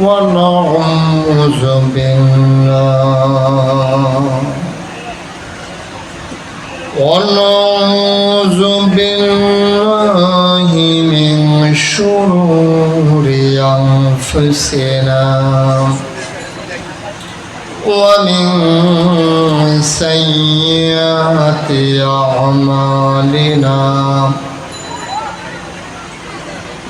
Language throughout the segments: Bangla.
ونعوذ بالله ونعوذ بالله من شرور أنفسنا ومن سيئات أعمالنا من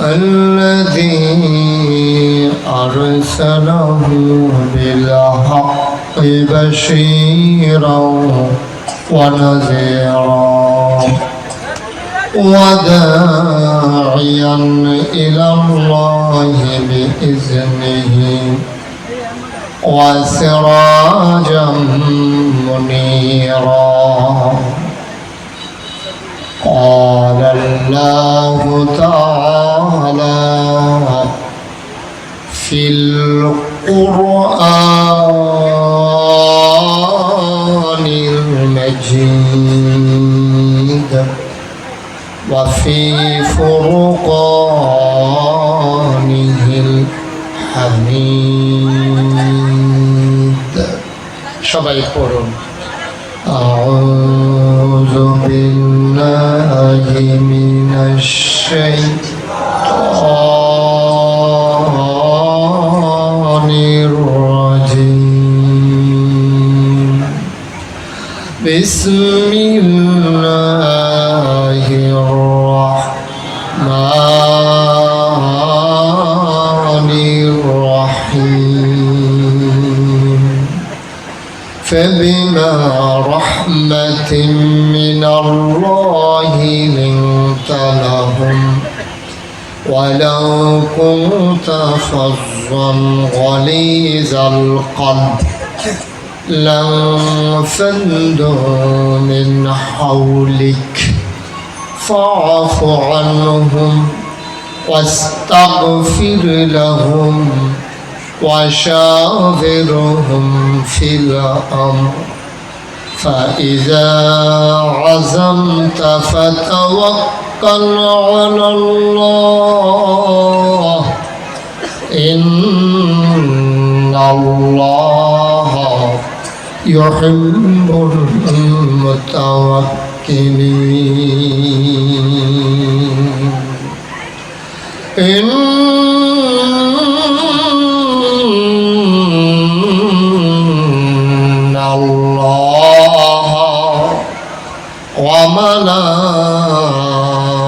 الذي أرسله بالحق بشيرا ونذيرا وداعيا إلى الله بإذنه وسراجا منيرا. قال الله تعالى في القرآن المجيد وفي فرقانه الحميد সবাই পড়ুন أعوذ بالله من الشيطان الرجيم. بسم الله الرحمن الرحيم. فبما رحمة من الله لنت لهم ولو كنت فظا غليظ القلب لانفضوا من حولك. فاعف عنهم واستغفر لهم وشاورهم في الأمر. فإذا عزمت فتوكل على الله إن الله يحب المتوكلين إن الله وملائكته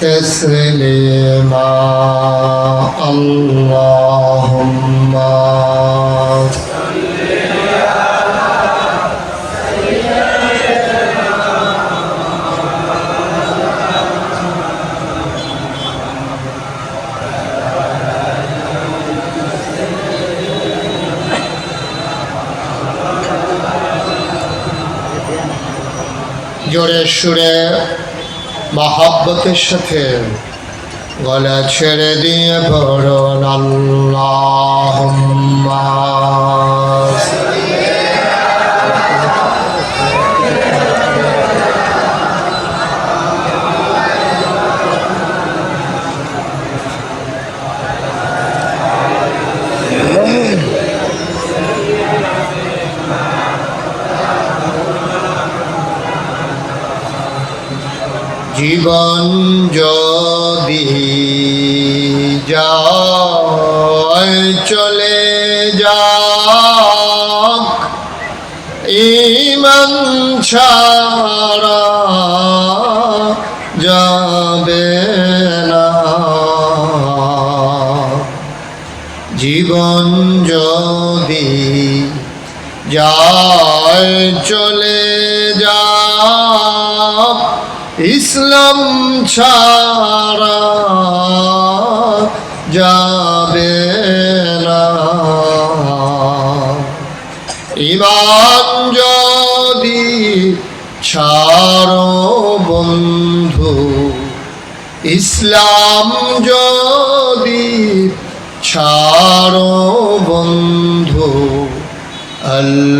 تسليما اللهم জোরে সুরে মহাব্বতের সাথে গলা ছেড়ে দিয়ে পড়ুন আল্লাহ জীবন যদি যায় চলে যাক ইমান ছাড়া যাবে না। জীবন যদি যায় চলে ইসলাম ছাড়া যাবে না। ইমান যদি ছাড়ো বন্ধু ইসলাম যদি ছাড়ো বন্ধু আল্লাহর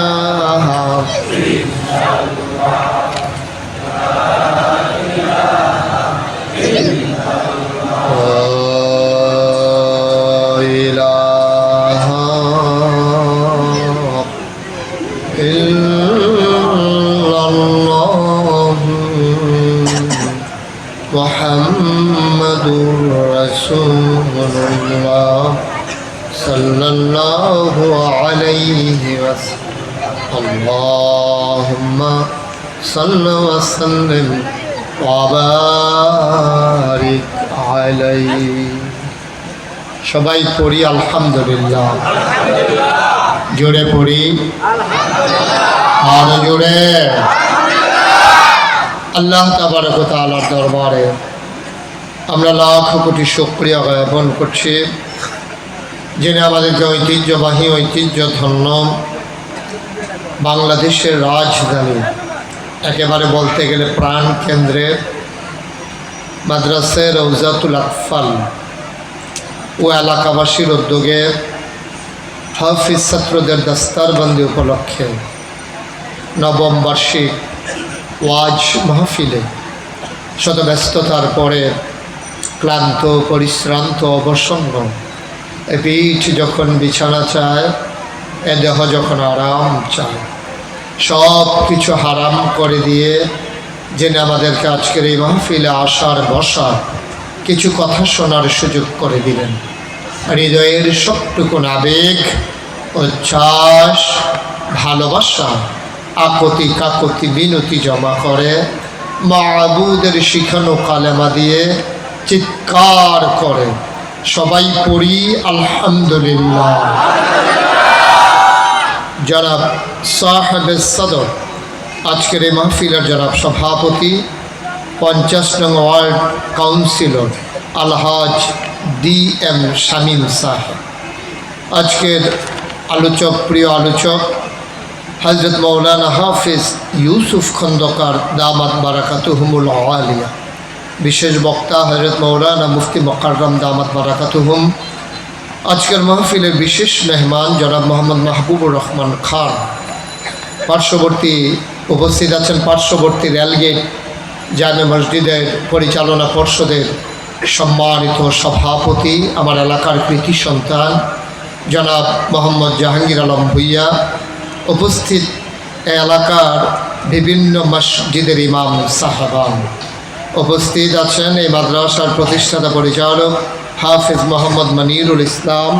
محمد رسول الله صلى الله عليه وسلم اللهم صل وسلم وبارك عليه সবাই পড়ি আলহামদুলিল্লাহ জোরে পড়ি আর জোরে আল্লাহ তাবারক তাআলার দরবারে আমরা লাখ কোটি শুক্রিয়া জ্ঞাপন করছি। যিনি আমাদেরকে ঐতিহ্যবাহী ঐতিহ্য ধন্য বাংলাদেশের রাজধানী, একেবারে বলতে গেলে প্রাণ কেন্দ্রে মাদ্রাসে রৌজাতুল আকফাল ও এলাকাবাসীর উদ্যোগে হাফিজ ছাত্রদের দস্তারবন্দি উপলক্ষে নবম বার্ষিক ওয়াজ মাহফিলে শত ব্যস্ততার পরে ক্লান্ত, পরিশ্রান্ত অবসন্ন এ পিঠ যখন বিছানা চায়, এ দেহ যখন আরাম চায়। সব কিছু হারাম করে দিয়ে জেনে আমাদেরকে আজকের এই মাহফিলে আসার, বসার কিছু কথা শোনার সুযোগ করে দিলেন। হৃদয়ের সবটুকুন আবেগ, উচ্ছ্বাস, ভালোবাসা আকতি কাকতি বিনতি জমা করে মাহবুদের শিখানো কালেমা দিয়ে চিৎকার করে। সবাই পড়ি, আলহামদুলিল্লাহ। জনাব সাহেব সদর, আজকের এই মাহফিলের জনাব সভাপতি, পঞ্চাশ নং ওয়ার্ড কাউন্সিলর, আলহাজ ডি এম শামীম সাহেব। আজকের আলোচক, প্রিয় আলোচক হজরত মৌলানা হাফিজ ইউসুফ খন্দকার দামাত বারাকাতুহুমুল আলিয়া। বিশেষ বক্তা হজরত মৌলানা মুফতি মকাররম দামাত বারাকাতুহুম। আজকের মাহফিলের বিশেষ মেহমান জনাব মোহাম্মদ মাহবুবুর রহমান খান। পার্শ্ববর্তী উপস্থিত আছেন পার্শ্ববর্তী রেলগেট, জামে মসজিদের পরিচালনা পর্ষদের সম্মানিত সভাপতি, আমার এলাকার কৃতি সন্তান, জনাব মোহাম্মদ জাহাঙ্গীর আলম ভুইয়া উপস্থিত এলাকার বিভিন্ন মসজিদের ইমাম, সাহাবান। উপস্থিত আছেন এই মাদ্রাসার প্রতিষ্ঠাতা পরিচালক হাফিজ মোহাম্মদ মনিরুল ইসলাম।